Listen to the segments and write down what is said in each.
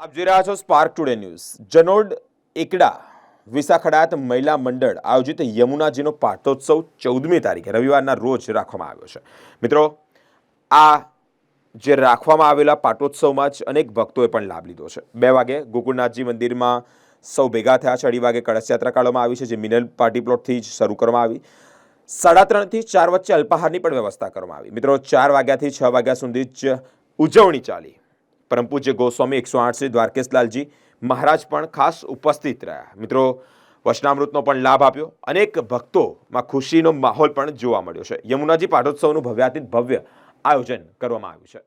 આપ જોઈ રહ્યા છો સ્પાર્ક ટુડે ન્યૂઝ જનોડ એકડા વિસાખડાત મહિલા મંડળ આયોજિત યમુનાજીનો પાટોત્સવ ચૌદમી તારીખે, રવિવારના રોજ રાખવામાં આવ્યો છે. મિત્રો, આ જે રાખવામાં આવેલા પાટોત્સવમાં જ અનેક ભક્તોએ પણ લાભ લીધો છે. બે વાગે ગોકુળનાથજી મંદિરમાં સૌ ભેગા થયા છે. અઢી વાગે કળશયાત્રા કાઢવામાં આવી છે, જે મિનલ પાર્ટી પ્લોટથી જ શરૂ કરવામાં આવી. સાડા ત્રણથી ચાર વચ્ચે અલ્પાહારની પણ વ્યવસ્થા કરવામાં આવી. મિત્રો, ચાર વાગ્યાથી છ વાગ્યા સુધી જ ઉજવણી ચાલી. પરમ પૂજ્ય ગોસ્વામી એકસો આઠ શ્રી દ્વારકેશલાલજી મહારાજ પણ ખાસ ઉપસ્થિત રહ્યા. મિત્રો વચનામૃતનો પણ લાભ આપ્યો. અનેક ભક્તોમાં ખુશીનો માહોલ પણ જોવા મળ્યો છે. યમુનાજી પાટોત્સવનું ભવ્યાતીત ભવ્ય આયોજન કરવામાં આવ્યું છે.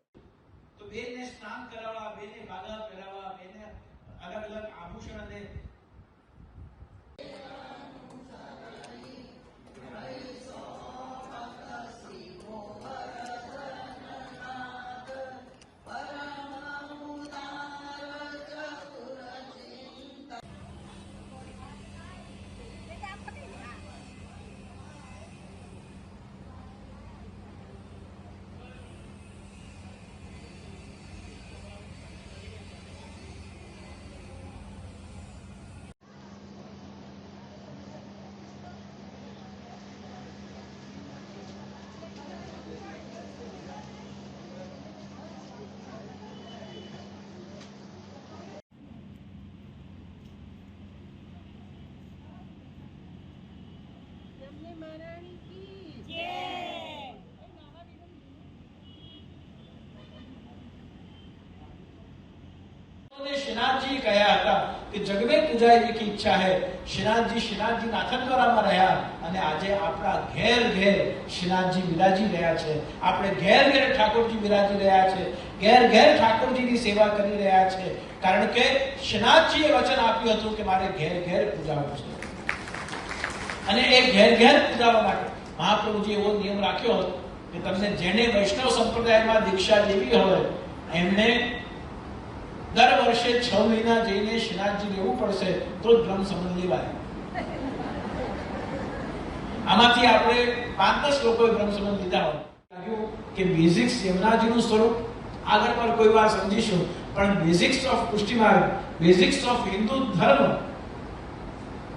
મહારાણી ઘેર ઘેર શ્રીનાથજી બિરાજી રહ્યા છે ઘેર ઘેર ઠાકોરજી બિરાજી સેવા કરી રહ્યા છે કારણ કે શ્રીનાથજી એ વચન આપ્યું હતું કે મારે ઘેર ઘેર પૂજા છે। અને એ ઘેર ઘેર પૂજાવા માટે. મહાપ્રભુજી એવો નિયમ રાખ્યો હતો કે તમને જેને વૈષ્ણવ સંપ્રદાયમાં દીક્ષા લેવી હોય, એમને દર વર્ષે છ મહિના જઈને શ્રીનાથજી લેવું પડશે તો જ બ્રહ્મ સંબંધ લેવાય. આમાંથી આપણે પાંચ દસ લોકોએ બ્રહ્મ સંબંધ લીધા હોય. લાગ્યું કે બેઝિક્સ યમુનાજીનું સ્વરૂપ, આગળ પર કોઈ વાર સમજીશું. પણ basics of Pushtimarg, basics of Hindu ધર્મ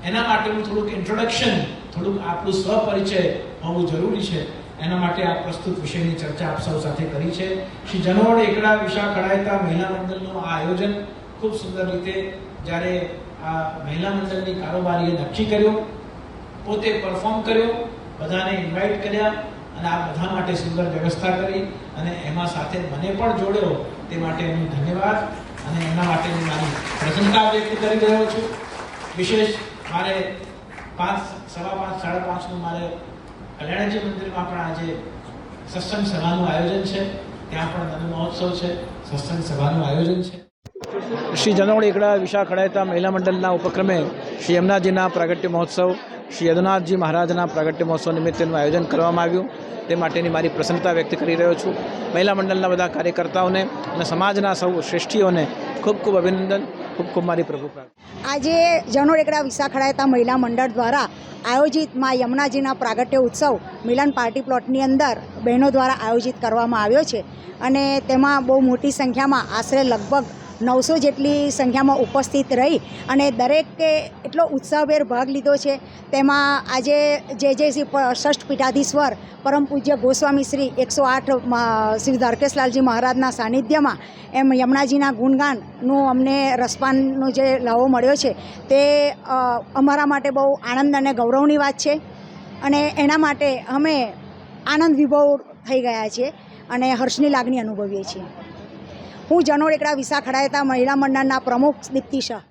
એના માટેનું થોડુંક ઇન્ટ્રોડક્શન થોડુંક આપણું સ્વપરિચય હોવું જરૂરી છે. એના માટે આ પ્રસ્તુત વિષયની ચર્ચા આપ સૌ સાથે કરી છે. શ્રી જનોડ એકડા વિશા કળાયતા મહિલા મંડળનું આ આયોજન ખૂબ સુંદર રીતે જ્યારે આ મહિલા મંડળની કારોબારીએ નક્કી કર્યો, પોતે પરફોર્મ કર્યો, બધાને ઇન્વાઇટ કર્યા અને આ બધા માટે સુંદર વ્યવસ્થા કરી અને એમાં સાથે મને પણ જોડ્યો તે માટે હું ધન્યવાદ અને એના માટેની મારી પ્રસન્નતા વ્યક્ત કરી રહ્યો છું. વિશેષ મારે પાંચ, સવા પાંચ, સાડા પાંચનું મારે કલ્યાણજી મંદિરમાં પણ આજે સત્સંગ સભાનું આયોજન છે. ત્યાં પણ નંદ મહોત્સવ છે. સત્સંગ સભાનું આયોજન છે. શ્રી જનોડ એકડા વિશા ખડાયતા મહિલા મંડળના ઉપક્રમે શ્રી યમુનાજીના પ્રાગટ્ય મહોત્સવ, શ્રી યદુનાથજી મહારાજના પ્રાગટ્ય મહોત્સવ નિમિત્તેનું આયોજન કરવામાં આવ્યું. તે માટેની મારી પ્રસન્નતા વ્યક્ત કરી રહ્યો છું. મહિલા મંડળના બધા કાર્યકર્તાઓને અને સમાજના સૌ શ્રેષ્ઠીઓને ખૂબ ખૂબ અભિનંદન. ખૂબ ખૂબ મારી પ્રભુ આજે જનોડેકડા વિશાખડાયતા મહિલા મંડળ દ્વારા આયોજિત મા યમુનાજીના પ્રાગટ્ય ઉત્સવ મિલન પાર્ટી પ્લોટની અંદર બહેનો દ્વારા આયોજિત કરવામાં આવ્યો છે. અને તેમાં બહુ મોટી સંખ્યામાં આશરે લગભગ નવસો જેટલી સંખ્યામાં ઉપસ્થિત રહી અને દરેકે એટલો ઉત્સાહભેર ભાગ લીધો છે. તેમાં આજે જે જે શ્રી ષષ્ઠ પીઠાધીશ્વર પરમ પૂજ્ય ગોસ્વામી શ્રી એકસો આઠ શ્રી દ્વારકેશલાલજી મહારાજના સાનિધ્યમાં એમ યમુનાજીના ગુણગાનનું અમને રસપાનનો જે લાવો મળ્યો છે તે અમારા માટે બહુ આનંદ અને ગૌરવની વાત છે. અને એના માટે અમે આનંદ વિભોર થઈ ગયા છીએ અને હર્ષની લાગણી અનુભવીએ છીએ. હું જનોડ એકડા વિશાખડાયતા મહિલા મંડળના પ્રમુખ દીપ્તિ શાહ.